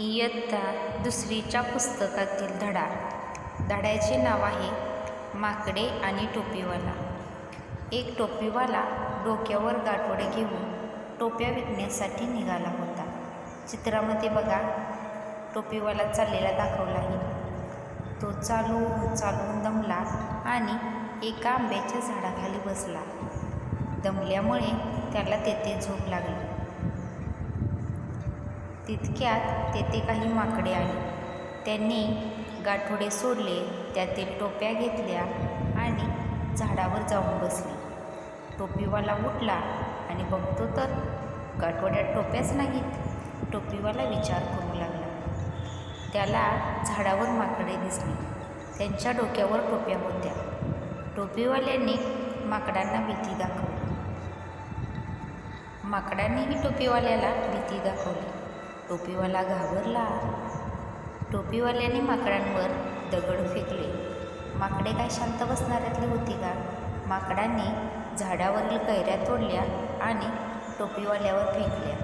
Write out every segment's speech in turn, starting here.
इयत्ता दुसरीच्या पुस्तकातील धडा. धड्याचे नाव आहे माकडे आणि टोपीवाला. एक टोपीवाला डोक्यावर गाठोडे घेऊन टोप्या विकण्यासाठी निघाला होता. चित्रामध्ये बघा टोपीवाला चाललेला दाखवला आहे. तो चालू चालून दमला आणि एका आंब्याच्या झाडाखाली बसला. दमल्यामुळे त्याला तेथे झोप लागली. तितक्यात तेथे काही माकडे आले. त्यांनी गाठोडे सोडले त्यातील टोप्या घेतल्या आणि झाडावर जाऊन बसले. टोपीवाला उठला आणि बघतो तर गाठोड्यात टोप्याच नाहीत. टोपीवाला विचार करू लागला. त्याला झाडावर माकडे दिसली. त्यांच्या डोक्यावर टोप्या होत्या. टोपीवाल्यांनी माकडांना भीती दाखवली. माकडांनीही टोपीवाल्याला भीती दाखवली. टोपीवाला घाबरला. टोपीवाल्याने माकडांवर दगड फेकले. माकडे काय शांत बसणाऱ्यातली होती का? माकडांनी झाडावरील कैऱ्या तोडल्या आणि टोपीवाल्यावर फेकल्या.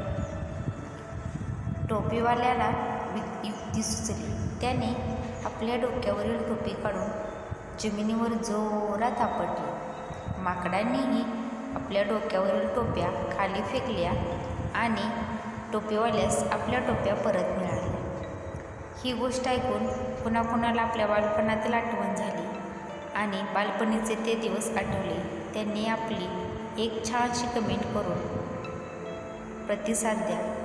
टोपीवाल्याला युक्ती सुचली. त्याने आपल्या डोक्यावरील टोपी काढून जमिनीवर जोरात आपटली. माकडांनीही आपल्या डोक्यावरील टोप्या खाली फेकल्या आणि टोपीवाल्यास आपल्या टोप्या परत मिळाल्या. ही गोष्ट ऐकून पुन्हा कुणाला आपल्या बालपणातील आठवण झाली आणि बालपणीचे ते दिवस आठवले त्यांनी आपली एक छानशी कमेंट करून प्रतिसाद द्या.